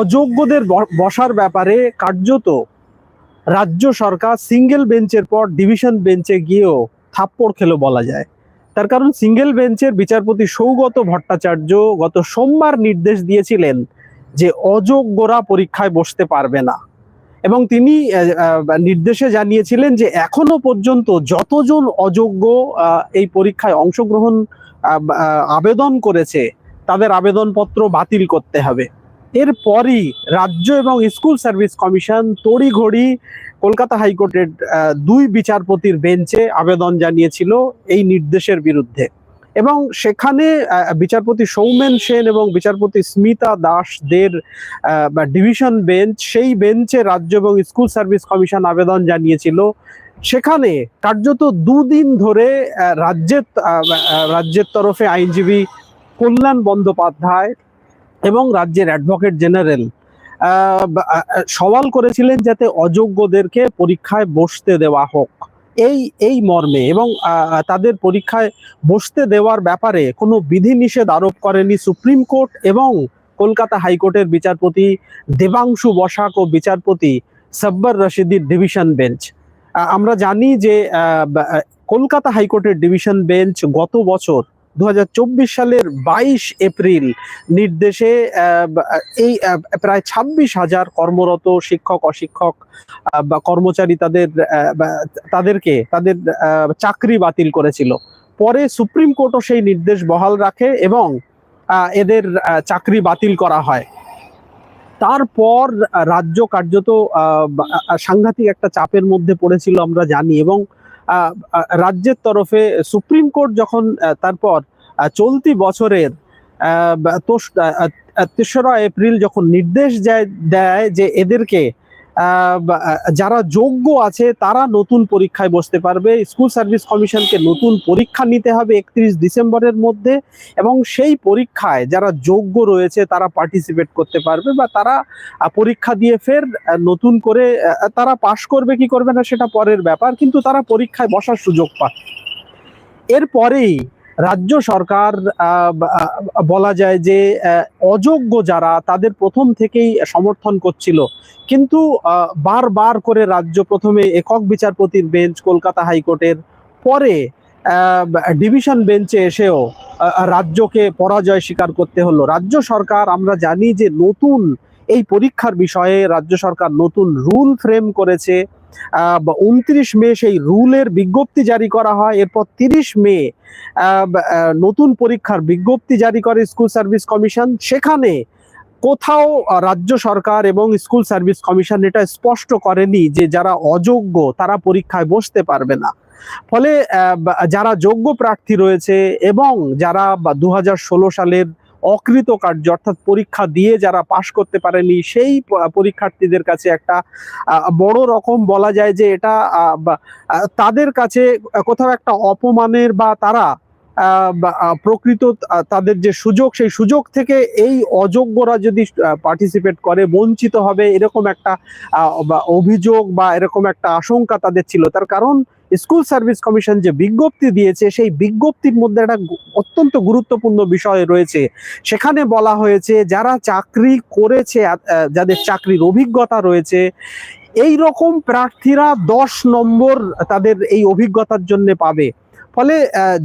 অযোগ্যদের বসার ব্যাপারে কার্যত রাজ্য সরকার সিঙ্গেল বেঞ্চের পর ডিভিশন বেঞ্চে গিয়েও থাপ্পড় খেলো বলা যায়। তার কারণ সিঙ্গেল বেঞ্চের বিচারপতি সৌগত ভট্টাচার্য গত সোমবার নির্দেশ দিয়েছিলেন যে অযোগ্যরা পরীক্ষায় বসতে পারবে না। এবং তিনি নির্দেশে জানিয়েছিলেন যে এখনও পর্যন্ত যতজন অযোগ্য এই পরীক্ষায় অংশগ্রহণ আবেদন করেছে, তাদের আবেদনপত্র বাতিল করতে হবে। এরপরই রাজ্য এবং স্কুল সার্ভিস কমিশন তড়িঘড়ি কলকাতা হাইকোর্টের দুই বিচারপতির বেঞ্চে আবেদন জানিয়েছিল এই নির্দেশের বিরুদ্ধে। এবং সেখানে বিচারপতি সৌমেন সেন এবং বিচারপতি স্মিতা দাসদের ডিভিশন বেঞ্চ, সেই বেঞ্চে রাজ্য এবং স্কুল সার্ভিস কমিশন আবেদন জানিয়েছিল। সেখানে কার্যত দুদিন ধরে রাজ্যের রাজ্যের তরফে আইনজীবী কল্যাণ বন্দ্যোপাধ্যায় এবং রাজ্যের অ্যাডভোকেট জেনারেল সওয়াল করেছিলেন যাতে অযোগ্যদেরকে পরীক্ষায় বসতে দেওয়া হোক। এই এই মর্মে এবং তাদের পরীক্ষায় বসতে দেওয়ার ব্যাপারে কোনো বিধিনিষেধ আরোপ করেনি সুপ্রিম কোর্ট এবং কলকাতা হাইকোর্টের বিচারপতি দেবাংশু বসাক ও বিচারপতি সব্বর রশিদির ডিভিশন বেঞ্চ আমরা জানি যে কলকাতা হাইকোর্টের ডিভিশন বেঞ্চ গত বছর দু হাজার চব্বিশ সালের বাইশ এপ্রিল নির্দেশে এই প্রায় ছাব্বিশ হাজার কর্মরত শিক্ষক, অশিক্ষক বা কর্মচারী তাদের তাদেরকে, তাদের চাকরি বাতিল করেছিল। পরে সুপ্রিম কোর্টও সেই নির্দেশ বহাল রাখে এবং এদের চাকরি বাতিল করা হয়। তারপর রাজ্য কার্যত সাংঘাতিক একটা চাপের মধ্যে পড়েছিল আমরা জানি এবং রাজ্যের তরফে সুপ্রিম কোর্ট যখন তারপর চলতি বছরের তেসরা এপ্রিল যখন নির্দেশ দেয় যে এদেরকে যারা যোগ্য আছে, তারা নতুন পরীক্ষায় বসতে পারবে। স্কুল সার্ভিস কমিশনকে নতুন পরীক্ষা নিতে হবে একত্রিশ ডিসেম্বরের মধ্যে এবং সেই পরীক্ষায় যারা যোগ্য রয়েছে, তারা পার্টিসিপেট করতে পারবে বা তারা পরীক্ষা দিয়ে ফের নতুন করে তারা পাশ করবে, কি করবে না সেটা পরের ব্যাপার। কিন্তু তারা পরীক্ষায় বসার সুযোগ পায় এরপরেই রাজ্য সরকার বলা যায় যে অযোগ্য যারা তাদের প্রথম থেকেই সমর্থন করছিল। কিন্তু বারবার করে রাজ্য প্রথমে একক বিচারপতির বেঞ্চ কলকাতা হাইকোর্টের পরে ডিভিশন বেঞ্চে এসেও রাজ্যকে পরাজয় স্বীকার করতে হলো। রাজ্য সরকার, আমরা জানি যে নতুন এই পরীক্ষার বিষয়ে রাজ্য সরকার নতুন রুল ফ্রেম করেছে। উনত্রিশ মে সেই রুলের বিজ্ঞপ্তি জারি করা হয়। এরপর তিরিশ মে নতুন পরীক্ষার বিজ্ঞপ্তি জারি করে স্কুল সার্ভিস কমিশন। সেখানে কোথাও রাজ্য সরকার এবং স্কুল সার্ভিস কমিশন এটা স্পষ্ট করেনি যে যারা অযোগ্য তারা পরীক্ষায় বসতে পারবে না। ফলে যারা যোগ্য প্রার্থী রয়েছে এবং যারা দু হাজার ষোলো সালের অকৃতকার্য, অর্থাৎ পরীক্ষা দিয়ে যারা পাশ করতে পারেনি, সেই পরীক্ষার্থীদের কাছে একটা বড় রকম বলা যায় যে এটা তাদের কাছে কোথাও একটা অপমানের বা তারা প্রকৃত তাদের যে সুযোগ, সেই সুযোগ থেকে এই অযোগ্যরা যদি পার্টিসিপেট করে, বঞ্চিত হবে, এরকম একটা অভিযোগ বা এরকম একটা আশঙ্কা তাদের ছিল। তার কারণ, স্কুল সার্ভিস কমিশন যে বিজ্ঞপ্তি দিয়েছে, সেই বিজ্ঞপ্তির মধ্যে একটা অত্যন্ত গুরুত্বপূর্ণ বিষয় রয়েছে। সেখানে বলা হয়েছে, যারা চাকরি করেছে যাদের চাকরির অভিজ্ঞতা রয়েছে এই রকম প্রার্থীরা দশ নম্বর তাদের এই অভিজ্ঞতার জন্য পাবে। ফলে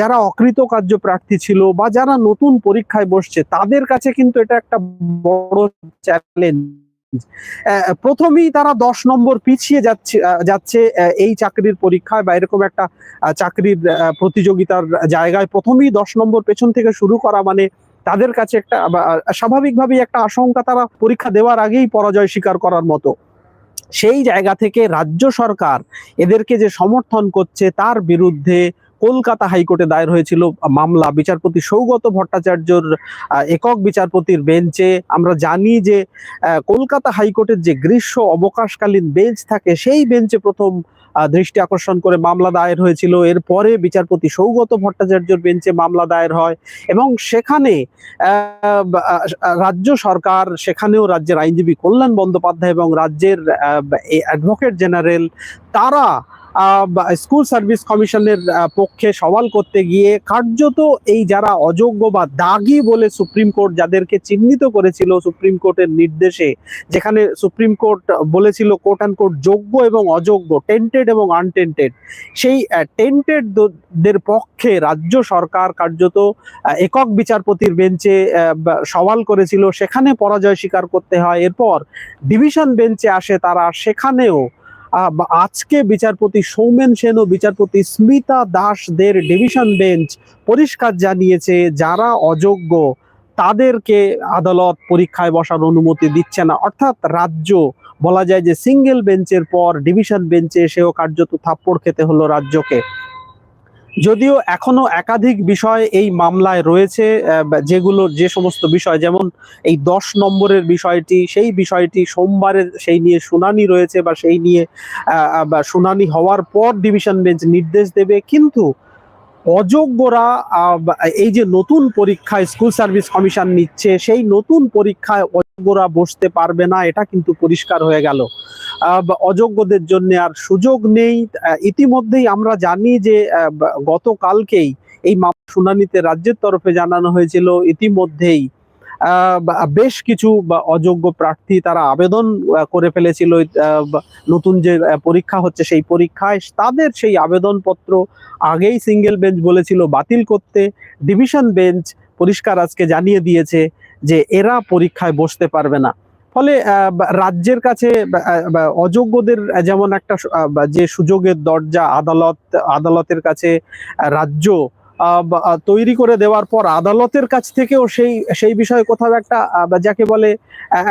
যারা অকৃতকার্য প্রার্থী ছিল বা যারা নতুন পরীক্ষায় বসছে, তাদের কাছে কিন্তু এটা একটা বড় চ্যালেঞ্জ প্রথমেই তারা দশ নম্বর পিছিয়ে যাচ্ছে যাচ্ছে এই চাকরির পরীক্ষায় বা এরকম একটা চাকরির প্রতিযোগিতার জায়গায়। প্রথমেই দশ নম্বর পেছন থেকে শুরু করা মানে তাদের কাছে একটা স্বাভাবিকভাবেই একটা আশঙ্কা তারা পরীক্ষা দেওয়ার আগেই পরাজয় স্বীকার করার মতো। সেই জায়গা থেকে রাজ্য সরকার এদেরকে যে সমর্থন করছে, তার বিরুদ্ধে কলকাতা হাইকোর্টে দায়ের হয়েছিল মামলা। বিচারপতি সৌগত ভট্টাচার্যর একক বিচারপতির বেঞ্চে। আমরা জানি যে কলকাতা হাইকোর্টের যে গ্রীষ্ম অবকাশকালীন বেঞ্চ থাকে, সেই বেঞ্চে প্রথম দৃষ্টি আকর্ষণ করে মামলা দায়ের হয়েছিল। এরপরে বিচারপতি সৌগত ভট্টাচার্যর বেঞ্চে মামলা দায়ের হয় এবং সেখানে রাজ্য সরকার, সেখানেও রাজ্যের আইনজীবী কল্যাণ বন্দ্যোপাধ্যায় এবং রাজ্যের অ্যাডভোকেট জেনারেল তারা স্কুল সার্ভিস কমিশনের পক্ষে সওয়াল করতে গিয়ে কার্যত এই যারা অযোগ্য বা দাগি বলে সুপ্রিম কোর্ট যাদেরকে চিহ্নিত করেছিল সুপ্রিম কোর্টের নির্দেশে, যেখানে সুপ্রিম কোর্ট বলেছিল কোর্ট অ্যান্ড কোর্ট যোগ্য এবং অযোগ্য টেন্টেড এবং আনটেন্টেড সেই টেন্টেড দের পক্ষে রাজ্য সরকার কার্যত একক বিচারপতির বেঞ্চে সওয়াল করেছিল, সেখানে পরাজয় স্বীকার করতে হয়। এরপর ডিভিশন বেঞ্চে আসে তারা, সেখানেও আজকে বিচারপতি সৌমেন সেন ও বিচারপতি স্মিতা দাসদের ডিভিশন বেঞ্চ পরিষ্কার জানিয়েছে, যারা অযোগ্য তাদেরকে আদালত পরীক্ষায় বসার অনুমতি দিচ্ছে না। অর্থাৎ রাজ্য, বলা যায় যে সিঙ্গেল বেঞ্চের পর ডিভিশন বেঞ্চে এসেও কার্যত থাপ্পড় খেতে হলো রাজ্যকে। যদিও এখনও একাধিক বিষয় এই মামলায় রয়েছে যেগুলো যে সমস্ত বিষয়, যেমন এই দশ নম্বরের বিষয়টি, সেই বিষয়টি সোমবারে সেই নিয়ে শুনানি রয়েছে বা সেই নিয়ে শুনানি হওয়ার পর ডিভিশন বেঞ্চ নির্দেশ দেবে, কিন্তু অযোগ্যরা এই যে নতুন পরীক্ষায় স্কুল সার্ভিস কমিশন নিচ্ছে, সেই নতুন পরীক্ষায় অযোগ্যরা বসতে পারবে না, এটা কিন্তু পরিষ্কার হয়ে গেল। অযোগ্যদের জন্য আর সুযোগ নেই। ইতিমধ্যেই আমরা জানি যে গতকালকেই এই শুনানিতে রাজ্যের তরফে জানানো হয়েছিল, ইতিমধ্যেই বেশ কিছু অযোগ্য প্রার্থী তারা আবেদন করে ফেলেছিল নতুন যে পরীক্ষা হচ্ছে সেই পরীক্ষায়। তাদের সেই আবেদনপত্র আগেই সিঙ্গেল বেঞ্চ বলেছিল, বাতিল করতে ডিভিশন বেঞ্চ পরিষ্কার আজকে জানিয়ে দিয়েছে যে, এরা পরীক্ষায় বসতে পারবে না। ফলে রাজ্যের কাছে অযোগ্যদের যেমন একটা যে সুযোগের দরজা আদালত, আদালতের কাছে রাজ্য তৈরি করে দেওয়ার পর আদালতের কাছ থেকেও সেই সেই বিষয়ে কোথাও একটা যাকে বলে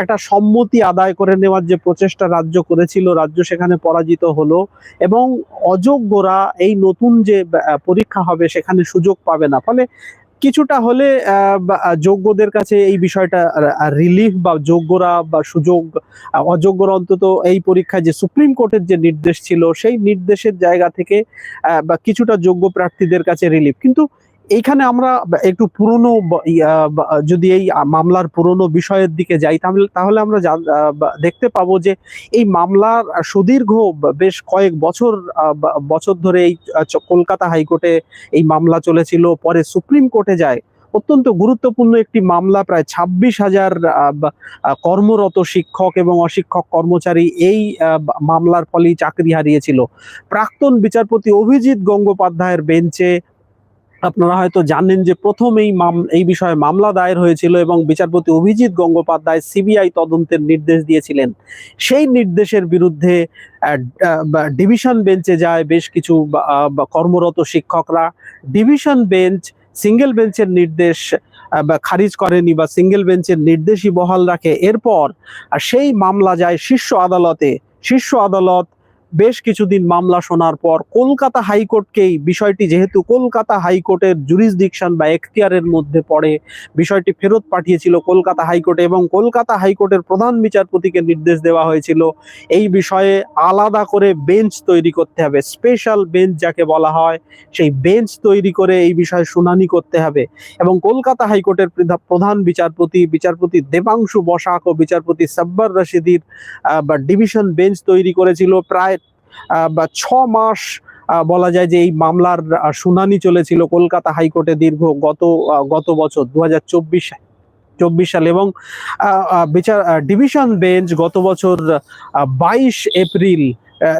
একটা সম্মতি আদায় করে নেওয়ার যে প্রচেষ্টা রাজ্য করেছিল, রাজ্য সেখানে পরাজিত হলো এবং অযোগ্যরা এই নতুন যে পরীক্ষা হবে সেখানে সুযোগ পাবে না। ফলে কিছুটা হলে যোগ্যদের কাছে এই বিষয়টা রিলিফ বা যোগ্যরা বা সুযোগ অযোগ্যরা অন্তত এই পরীক্ষায় যে সুপ্রিম কোর্টের যে নির্দেশ ছিল, সেই নির্দেশের জায়গা থেকে বা কিছুটা যোগ্য প্রার্থীদের কাছে রিলিফ কিন্তু এইখানে আমরা একটু পুরনো যদি এই মামলার পুরনো বিষয়ের দিকে যাই, তাহলে তাহলে আমরা দেখতে পাবো যে এই মামলার সুদীর্ঘ বেশ কয়েক বছর বছর ধরে এই কলকাতা হাইকোর্টে এই মামলা চলেছিল, পরে সুপ্রিম কোর্টে যায়। অত্যন্ত গুরুত্বপূর্ণ একটি মামলা, প্রায় ছাব্বিশ হাজার কর্মরত শিক্ষক এবং অশিক্ষক কর্মচারী এই মামলার ফলেই চাকরি হারিয়েছিল। প্রাক্তন বিচারপতি অভিজিৎ গঙ্গোপাধ্যায়ের বেঞ্চে আপনারা হয়তো জানেন যে প্রথম এই বিষয়ে মামলা দায়ের হয়েছিল এবং বিচারপতি অভিজিৎ গঙ্গোপাধ্যায় সিবিআই তদন্তের নির্দেশ দিয়েছিলেন। সেই নির্দেশের বিরুদ্ধে ডিভিশন বেঞ্চে যায় বেশ কিছু কর্মরত শিক্ষকরা। ডিভিশন বেঞ্চ সিঙ্গেল বেঞ্চের নির্দেশ খারিজ করেনি বা সিঙ্গেল বেঞ্চের নির্দেশই বহাল রাখে। এরপর সেই মামলা যায় শীর্ষ আদালতে। শীর্ষ আদালত বেশ কিছুদিন মামলা শোনার পর কলকাতা হাইকোর্টকেই বিষয়টি যেহেতু কলকাতা হাইকোর্টের জুরিসডিকশন বা এখতিয়ারের মধ্যে পড়ে, বিষয়টি ফেরত পাঠিয়েছিল কলকাতা হাইকোর্টে এবং কলকাতা হাইকোর্টের প্রধান বিচারপতিকে নির্দেশ দেওয়া হয়েছিল এই বিষয়ে আলাদা করে বেঞ্চ তৈরি করতে হবে স্পেশাল বেঞ্চ যাকে বলা হয়, সেই বেঞ্চ তৈরি করে এই বিষয়ে শুনানি করতে হবে এবং কলকাতা হাইকোর্টের প্রধান বিচারপতি বিচারপতি দেবাংশু বসাক ও বিচারপতি সাব্বার রশিদির বা ডিভিশন বেঞ্চ তৈরি করেছিল প্রায় বা ছ মাস বলা যায় যে এই মামলার শুনানি চলেছিল কলকাতা হাইকোর্টে দীর্ঘ গত গত বছর দু হাজার চব্বিশ সাল এবং বিচার ডিভিশন বেঞ্চ গত বছর বাইশ এপ্রিল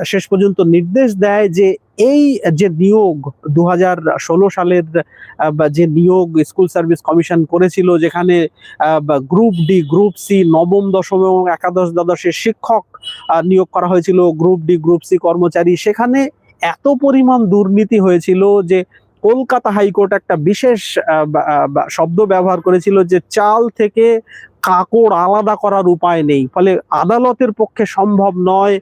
শেষ পর্যন্ত নির্দেশ দেয় যে এই যে নিয়োগ দু সালের যে নিয়োগ স্কুল সার্ভিস কমিশন করেছিল, যেখানে গ্রুপ ডি, গ্রুপ সি, নবম, দশম এবং একাদশ দ্বাদশের শিক্ষক নিয়োগ করা হয়েছিল। গ্রুপ ডি, গ্রুপ সি কর্মচারী। সেখানে এত পরিমাণ দুর্নীতি হয়েছিল যে কলকাতা হাইকোর্ট একটা বিশেষ শব্দ ব্যবহার করেছিল যে চাল থেকে কাকড় আলাদা করার উপায় নেই। ফলে আদালতের পক্ষে সম্ভব নয়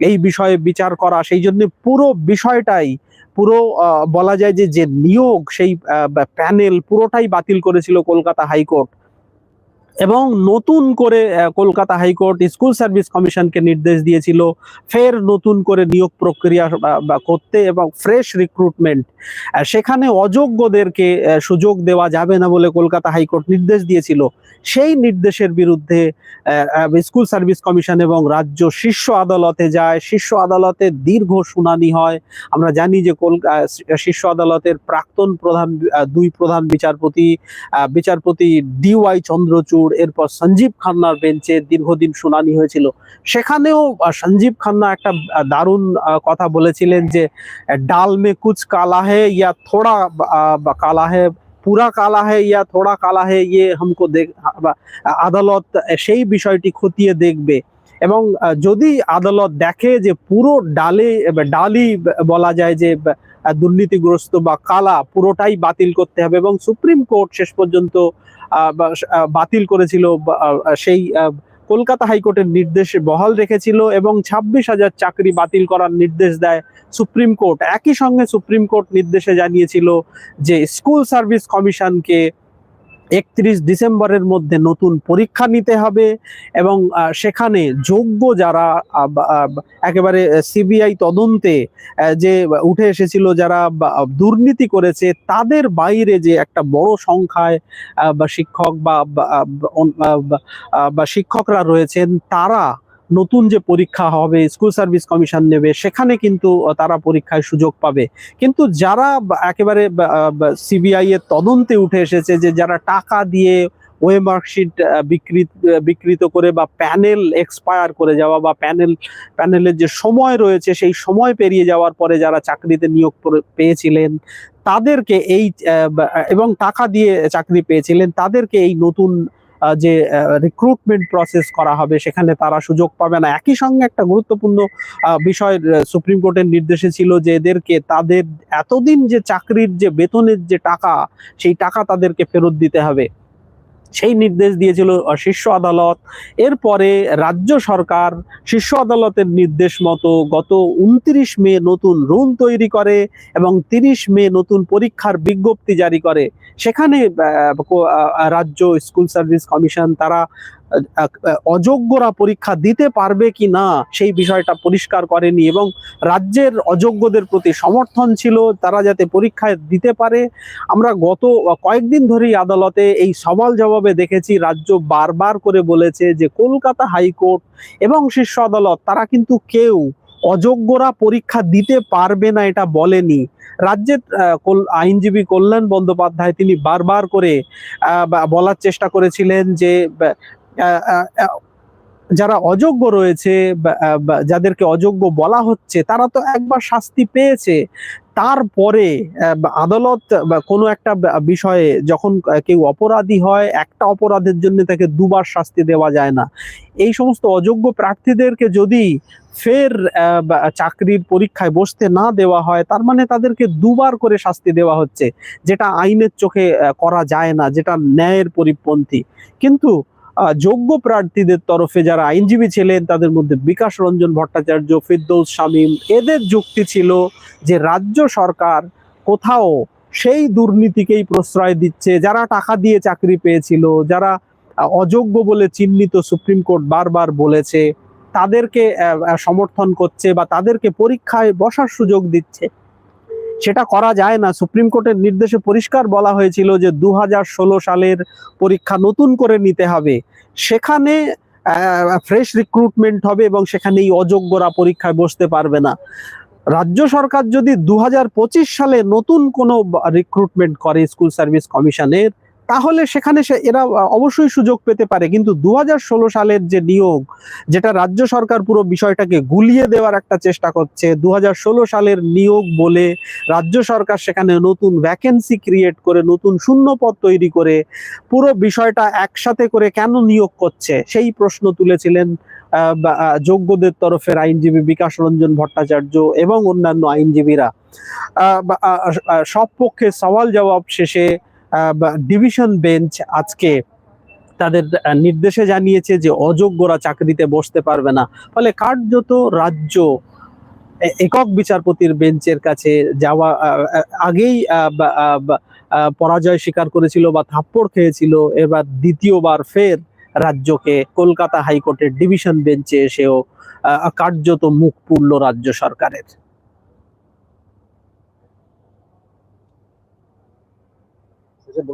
এই বিষয়ে বিচার করা, সেই জন্য পুরো বিষয়টাই, পুরো বলা যায় যে যে নিয়োগ, সেই প্যানেল পুরোটাই বাতিল করেছিল কলকাতা হাইকোর্ট। এবং নতুন করে কলকাতা হাইকোর্ট স্কুল সার্ভিস কমিশনকে নির্দেশ দিয়েছিল ফের নতুন করে নিয়োগ প্রক্রিয়া করতে এবং ফ্রেশ রিক্রুটমেন্ট সেখানে অযোগ্যদেরকে সুযোগ দেওয়া যাবে না বলে কলকাতা হাইকোর্ট নির্দেশ দিয়েছিল। সেই নির্দেশের বিরুদ্ধে স্কুল সার্ভিস কমিশন এবং রাজ্য শীর্ষ আদালতে যায়। শীর্ষ আদালতে দীর্ঘ শুনানি হয়। আমরা জানি যে কলকা আহ, শীর্ষ আদালতের প্রাক্তন প্রধান দুই প্রধান বিচারপতি বিচারপতি ডি ওয়াই চন্দ্রচূড় এরপর সঞ্জীব খান্নার বেঞ্চে দীর্ঘদিন শুনানি হয়েছিল। সেখানেও সঞ্জীব খান্না একটা দারুণ কথা বলেছিলেন যে, ডাল মে কুচ কালা হে ইয়া থোড়া কালা হে, পুরা কালা হে ইয়া থোড়া কালা হে ইয়ে হামকো দেখ আদালত, সেই বিষয়টি খতিয়ে দেখবে। এবং যদি আদালত দেখে যে পুরো ডালে ডালই বলা যায় যে দুর্নীতিগ্রস্ত বা কালা পুরোটাই বাতিল করতে হবে এবং সুপ্রিম কোর্ট শেষ পর্যন্ত বাতিল করেছিল সেই কলকাতা হাইকোর্টের নির্দেশে বহাল রেখেছিল এবং ছাব্বিশ হাজার চাকরি বাতিল করার নির্দেশ দেয় সুপ্রিম কোর্ট। একই সঙ্গে সুপ্রিম কোর্ট নির্দেশে জানিয়েছিল যে, স্কুল সার্ভিস কমিশনকে একত্রিশ ডিসেম্বরের মধ্যে নতুন পরীক্ষা নিতে হবে এবং সেখানে যোগ্য যারা একেবারে সিবিআই তদন্তে যে উঠে এসেছিল, যারা দুর্নীতি করেছে, তাদের বাইরে যে একটা বড় সংখ্যায় বা শিক্ষক বা শিক্ষকরা রয়েছেন, তারা নতুন যে পরীক্ষা হবে স্কুল সার্ভিস কমিশন নেবে, সেখানে কিন্তু তারা পরীক্ষায় সুযোগ পাবে। কিন্তু যারা একেবারে সিবিআই এর তদন্তে উঠে এসেছে যে যারা টাকা দিয়ে ওয়ে মার্কশিট বিকৃত বিকৃত করে বা প্যানেল এক্সপায়ার করে যাওয়া বা প্যানেল, প্যানেলের যে সময় রয়েছে, সেই সময় পেরিয়ে যাওয়ার পরে যারা চাকরিতে নিয়োগ পেয়েছিলেন, তাদেরকে এই এবং টাকা দিয়ে চাকরি পেয়েছিলেন, তাদেরকে এই নতুন যে রিক্রুটমেন্ট প্রসেস করা হবে, সেখানে তারা সুযোগ পাবে না। একই সঙ্গে একটা গুরুত্বপূর্ণ বিষয় সুপ্রিম কোর্টের নির্দেশে ছিল যে, এদেরকে তাদের এতদিন যে চাকরির যে বেতনের যে টাকা, সেই টাকা তাদেরকে ফেরত দিতে হবে। সেই নির্দেশ দিয়েছিল শীর্ষ আদালত। এরপরে রাজ্য সরকার শীর্ষ আদালতের নির্দেশ মতো গত উনত্রিশ মে নতুন রুল তৈরি করে এবং তিরিশ মে নতুন পরীক্ষার বিজ্ঞপ্তি জারি করে। সেখানে রাজ্য স্কুল সার্ভিস কমিশন তারা অযোগ্যরা পরীক্ষা দিতে পারবে কি না সেই বিষয়টা পরিষ্কার করেনি এবং রাজ্যের অযোগ্যদের প্রতি সমর্থন ছিল তারা যাতে পরীক্ষায় দিতে পারে। আমরা গত কয়েকদিন ধরেই আদালতে এই সওয়াল জবাবে দেখেছি, রাজ্য বারবার করে বলেছে যে কলকাতা হাইকোর্ট এবং শীর্ষ আদালত তারা কিন্তু কেউ অযোগ্যরা পরীক্ষা দিতে পারবে না এটা বলেনি। রাজ্যের আইনজীবী কল্যাণ বন্দ্যোপাধ্যায় তিনি বারবার করে বলার চেষ্টা করেছিলেন যে যারা অযোগ্য রয়েছে যাদেরকে অযোগ্য বলা হচ্ছে, তারা তো একবার শাস্তি পেয়েছে। তারপরে আদালত কোনো একটা বিষয়ে যখন কেউ অপরাধী হয়, একটা অপরাধের জন্য তাকে দুবার শাস্তি দেওয়া যায় না। এই সমস্ত অযোগ্য প্রার্থীদেরকে যদি ফের চাকরির পরীক্ষায় বসতে না দেওয়া হয়, তার মানে তাদেরকে দুবার করে শাস্তি দেওয়া হচ্ছে, যেটা আইনের চোখে করা যায় না, যেটা ন্যায়ের পরিপন্থী। কিন্তু যোগ্য প্রার্থীদের তরফে যারা আইনজীবী ছিলেন, তাদের মধ্যে বিকাশ রঞ্জন ভট্টাচার্য, ফিরদৌস শামীম, এদের যুক্তি ছিল যে রাজ্য সরকার কোথাও সেই দুর্নীতিকেই প্রশ্রয় দিচ্ছে। যারা টাকা দিয়ে চাকরি পেয়েছিল, যারা অযোগ্য বলে চিহ্নিত সুপ্রিম কোর্ট বারবার বলেছে, তাদেরকে সমর্থন করছে বা তাদেরকে পরীক্ষায় বসার সুযোগ দিচ্ছে। সেটা করা যায় না। সুপ্রিম কোর্টের নির্দেশে পরিষ্কার বলা হয়েছিল যে দু হাজার ষোলো সালের পরীক্ষা নতুন করে নিতে হবে। সেখানে ফ্রেশ রিক্রুটমেন্ট হবে এবং সেখানে এই অযোগ্যরা পরীক্ষায় বসতে পারবে না। রাজ্য সরকার যদি দু হাজার পঁচিশ সালে নতুন কোনো রিক্রুটমেন্ট করে স্কুল সার্ভিস কমিশনের তাহলে সেখানে এরা অবশ্যই সুযোগ পেতে পারে। কিন্তু দু হাজার ষোলো সালের যে নিয়োগ, যেটা রাজ্য সরকার পুরো বিষয়টাকে গুলিয়ে দেওয়ার একটা চেষ্টা করছে দু হাজার ষোলো সালের নিয়োগ বলে রাজ্য সরকার সেখানে নতুন ভ্যাকেন্সি ক্রিয়েট করে, নতুন শূন্যপদ তৈরি করে পুরো বিষয়টা একসাথে করে কেন নিয়োগ করছে? সেই প্রশ্ন তুলেছিলেন যোগ্যদের তরফের আইনজীবী বিকাশ রঞ্জন ভট্টাচার্য এবং অন্যান্য আইনজীবীরা। সব পক্ষে সওয়াল জবাব শেষে ডিভিশন বেঞ্চ আজকে তাদের নির্দেশে জানিয়েছে যে অযোগ্যরা চাকরিতে বসতে পারবে না। ফলে কার্যত রাজ্য একক বিচারপতির বেঞ্চের কাছে যাওয়া আগেই পরাজয় স্বীকার করেছিল বা থাপ্পড় খেয়েছিল। এবার দ্বিতীয়বার ফের রাজ্যকে কলকাতা হাইকোর্টের ডিভিশন বেঞ্চে এসেও কার্যত মুখ পুরল রাজ্য সরকারের। exemplo,